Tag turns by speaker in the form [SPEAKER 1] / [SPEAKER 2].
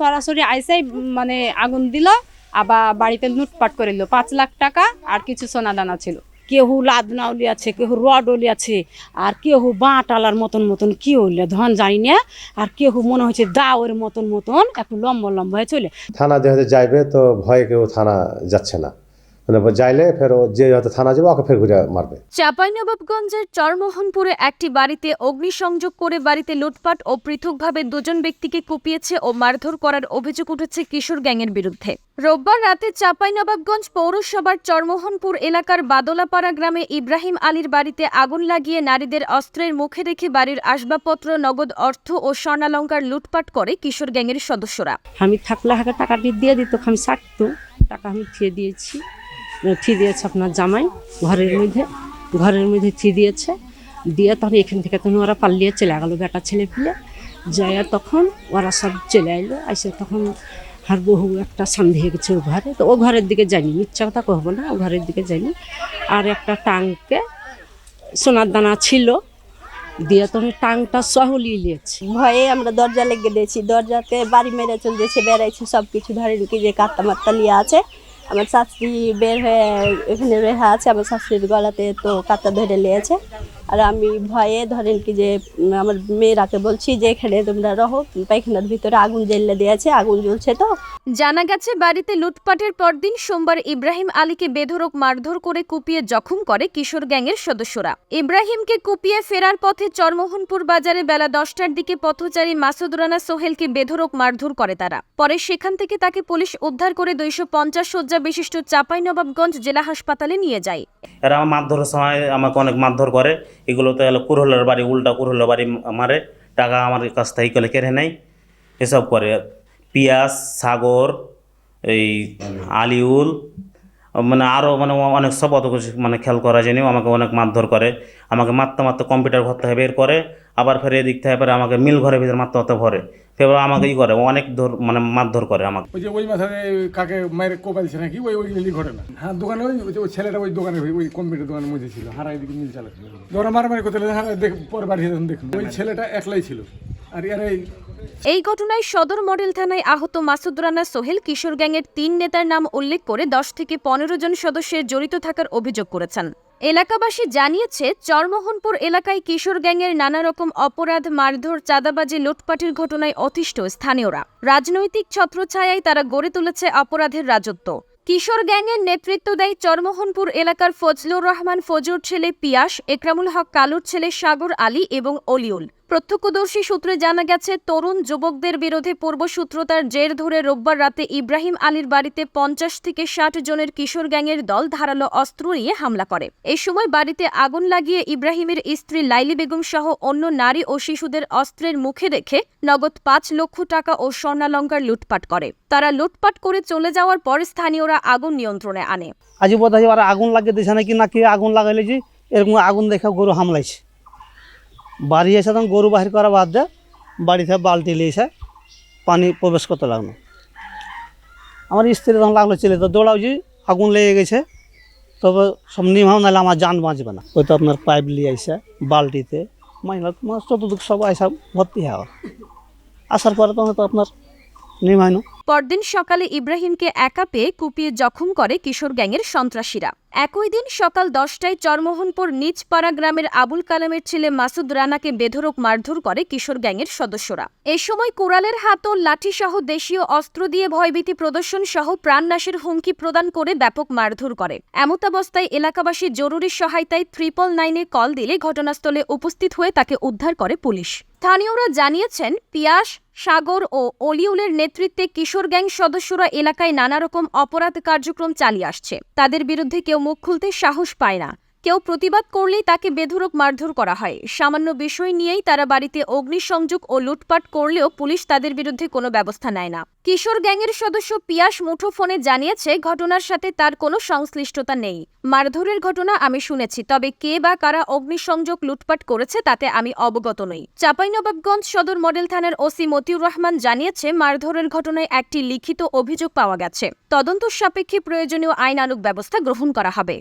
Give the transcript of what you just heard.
[SPEAKER 1] সরাসরি আইসাই মানে আগুন দিল আবার বাড়িতে লুটপাট করে দিল পাঁচ লাখ টাকা আর কিছু সোনা দানা ছিল।
[SPEAKER 2] কেহু লাদনা উলি আছে কেহু রড উলি আছে আর কেহু বাঁটালার মতন মতন কি হইলে ধন জানি না আর কেহু মনে হচ্ছে দাওয়ের মতন মতন একটু লম্বা লম্বা হয়ে চলে।
[SPEAKER 3] থানা যেহেতু যাইবে তো ভয়ে কেউ থানা যাচ্ছে না। যাইলে ফের যে হয়তো থানা যাবে ওকে ফের ঘুরে মারবে।
[SPEAKER 4] চাঁপাইনবাবগঞ্জের চরমোহনপুরে একটি বাড়িতে অগ্নিসংযোগ করে বাড়িতে লুটপাট ও পৃথকভাবে দুজন ব্যক্তিকে কুপিয়েছে ও মারধর করার অভিযোগ উঠেছে কিশোর গ্যাংয়ের বিরুদ্ধে। রোববার রাতে চাঁপাইনবাবগঞ্জ পৌরসভার চরমোহনপুর এলাকার বাদলাপাড়া গ্রামে ইব্রাহিম আলীর বাড়িতে আগুন লাগিয়ে নারীদের অস্ত্রের মুখে রেখে বাড়ির আসবাবপত্র নগদ অর্থ ও স্বর্ণালঙ্কার লুটপাট করে কিশোর গ্যাংয়ের সদস্যরা।
[SPEAKER 2] আমি থাকলে টাকা দিয়ে দিত আমি ছাড়তো। টাকা আমি থিয়ে দিয়েছি। থিয়ে দিয়েছে আপনার জামাই ঘরের মধ্যে ঘরের মধ্যে থিয়ে দিয়েছে। দিয়ে তখন এখান থেকে তখন ওরা পালিয়ে চলে গেলো বেটা ছেলে পিলে যায় তখন ওরা সব চলে এলো এসে তখন আর বহু একটা সন্দেহ গেছে ও ঘরে। তো ও ঘরের দিকে যাইনি মিথ্যা কথা কহবো না, ও ঘরের দিকে যাইনি আর একটা টাঙ্কে সোনার দানা ছিল। দিয়ে তখন টাংটা সহলিয়ে নিয়েছে
[SPEAKER 5] ভয়ে আমরা দরজা লেগে দিয়েছি, দরজাতে বাড়ি মেরে চলে দিয়েছে বেড়াইছে সব কিছু ধরেন কি যে কাত্তা মাত্তা লিয়ে আছে। আমার শাশুড়ি বের হয়ে এখানে রেহা আছে আমার শাশুড়ির গলাতে তো কাতা ধরে নিয়েছে। আর আমি ভয়ে ধরেন কি যে আমার মেয়েরাকে বলছি যে এখানে তোমরা রহো পায়খানার ভিতরে আগুন জ্বেলে দিয়েছে আগুন জ্বলছে তো।
[SPEAKER 4] জানা গেছে বাড়িতে লুটপাটের পরদিন সোমবার ইব্রাহিম আলীকে বেধরক মারধর করে কুপিয়ে জখম করে কিশোর গ্যাংয়ের সদস্যরা। ইব্রাহিমকে কুপিয়ে ফেরার পথে চরমোহনপুর বাজারে বেলা দশটার দিকে পথচারী মাসুদ রানা সোহেলকে বেধড়ক মারধর করে তারা। পরে সেখান থেকে তাকে পুলিশ উদ্ধার করে দুইশো পঞ্চাশ শয্যা বিশিষ্ট চাঁপাইনবাবগঞ্জ জেলা হাসপাতালে নিয়ে যায়।
[SPEAKER 6] এরা মারধরের সময় আমাকে অনেক মারধর করে। এগুলোতে হলো কুরহলের বাড়ি, উল্টা কুরহলের বাড়ি মারে, টাকা আমার কাছ থেকে গেলে কেড়ে নেয়। এসব করে। পিয়াস সাগর, এই আলিউল মানে আরও মানে অনেক সব অত কিছু মানে খেয়াল করা যায়নি আমাকে অনেক মারধর করে। আমাকে মারতে মারতে কম্পিউটার ঘর থেকে বের করে আবার ফের এদিক থেকে ফের আমাকে মিল ঘরের ভিতরে মারতে মারতে ভরে। ফের ই করে, অনেক ধর মানে মারধর করে আমাকে।
[SPEAKER 7] ওই যে ওই মাথায় কাকে মায়ের কোপাইছে নাকি, ওই ওই লিলি ঘটনা হ্যাঁ দোকানে ওই ওই ছেলেটা ওই দোকানে ওই- কম্পিউটার দোকানের মধ্যে ছিল, হারা এদিকে মিল চালাচ্ছিল ধরো মারামারি করতে হ্যাঁ দেখ পরে বাড়ি যখন দেখুন ওই ছেলেটা একলাই ছিল। আর এর এই
[SPEAKER 4] ঘটনায় সদর মডেল থানায় আহত মাসুদ রানা সোহেল কিশোর গ্যাংয়ের তিন নেতার নাম উল্লেখ করে দশ থেকে পনেরো জন সদস্যের জড়িত থাকার অভিযোগ করেছেন। এলাকাবাসী জানিয়েছে, চরমোহনপুর এলাকায় কিশোর গ্যাংয়ের নানা রকম অপরাধ, মারধর, চাঁদাবাজি, লুটপাটের ঘটনায় অতিষ্ঠ স্থানীয়রা। রাজনৈতিক ছত্রছায়ায় তারা গড়ে তুলেছে অপরাধের রাজত্ব। কিশোর গ্যাংয়ের নেতৃত্ব দেয় চরমোহনপুর এলাকার ফজলুর রহমান, ফজুর ছেলে পিয়াস, একরামুল হক কালুর ছেলে সাগর আলী এবং অলিউল। প্রত্যক্ষদর্শী সূত্রে জানা গেছে, তরুণ যুবকদের বিরুদ্ধে পূর্বসূত্রতার জের ধরে রোববার রাতে ইব্রাহিম আলীর বাড়িতে পঞ্চাশ থেকে ষাট জনের কিশোর গ্যাংয়ের দল ধারালো অস্ত্র নিয়ে হামলা করে। এই সময় বাড়িতে আগুন লাগিয়ে ইব্রাহিমের স্ত্রী লাইলি বেগম সহ অন্য নারী ও শিশুদের অস্ত্রের মুখে রেখে নগদ পাঁচ লক্ষ টাকা ও স্বর্ণালঙ্কার লুটপাট করে। তারা লুটপাট করে চলে যাওয়ার পর স্থানীয়রা আগুন নিয়ন্ত্রণে আনে।
[SPEAKER 8] আজ আগুন লাগিয়ে দিয়েছে নাকি নাকি আগুন লাগাইলে এরকম আগুন দেখে গরু হামলাইছে। বাড়ি এসে তখন গরু বাহির করা বাদ দেয় বাড়িতে বালতি এসে পানি প্রবেশ করতে লাগল। আমার স্ত্রী তখন লাগল, ছেলে, তো দৌড়াও যে আগুন লেগে গেছে। তবে সব নিমাও নাহলে আমার যান বাঁচবে না। ওই তো আপনার পাইপ নিয়ে আইসে বালতিতে মাইনা মাছ চতুর্দিক সব আইসা ভর্তি হওয়া। আসার পরে তখন তো আপনার নিমাইনো
[SPEAKER 4] পরদিন সকালে ইব্রাহিমকে একা পেয়ে কুপিয়ে জখম করে কিশোর গ্যাংয়ের সন্ত্রাসীরা। একই দিন সকাল দশটায় চরমোহনপুর নিজপাড়া গ্রামের আবুল কালামের ছেলে মাসুদ রানাকে বেধরক মারধর করে কিশোর গ্যাংয়ের সদস্যরা। এ সময় কোরালের হাতও লাঠিসহ দেশীয় অস্ত্র দিয়ে ভয়ভীতি প্রদর্শন সহ প্রাণনাশের হুমকি প্রদান করে ব্যাপক মারধর করে। এমতাবস্থায় এলাকাবাসী জরুরি সহায়তায় ট্রিপল নাইনে কল দিলে ঘটনাস্থলে উপস্থিত হয়ে তাকে উদ্ধার করে পুলিশ। স্থানীয়রা জানিয়েছেন, পিয়াস, সাগর ও অলিউলের নেতৃত্বে কিশোর গ্যাং সদস্যরা এলাকায় নানা রকম অপরাধ কার্যক্রম চালিয়ে আসছে। তাদের বিরুদ্ধে কেউ মুখ খুলতে সাহস পায় না। কেউ প্রতিবাদ করলেই তাকে বেধরক মারধর করা হয়। সামান্য বিষয় নিয়েই তারা বাড়িতে অগ্নিসংযোগ ও লুটপাট করলেও পুলিশ তাদের বিরুদ্ধে কোনো ব্যবস্থা নেয় না। কিশোর গ্যাংয়ের সদস্য পিয়াস মুঠোফোনে জানিয়েছে, ঘটনার সাথে তার কোনো সংশ্লিষ্টতা নেই। মারধরের ঘটনা আমি শুনেছি, তবে কে বা কারা অগ্নিসংযোগ লুটপাট করেছে তাতে আমি অবগত নই। চাঁপাইনবাবগঞ্জ সদর মডেল থানার ওসি মতিউর রহমান জানিয়েছে, মারধরের ঘটনায় একটি লিখিত অভিযোগ পাওয়া গেছে। তদন্ত সাপেক্ষে প্রয়োজনীয় আইনানুগ ব্যবস্থা গ্রহণ করা হবে।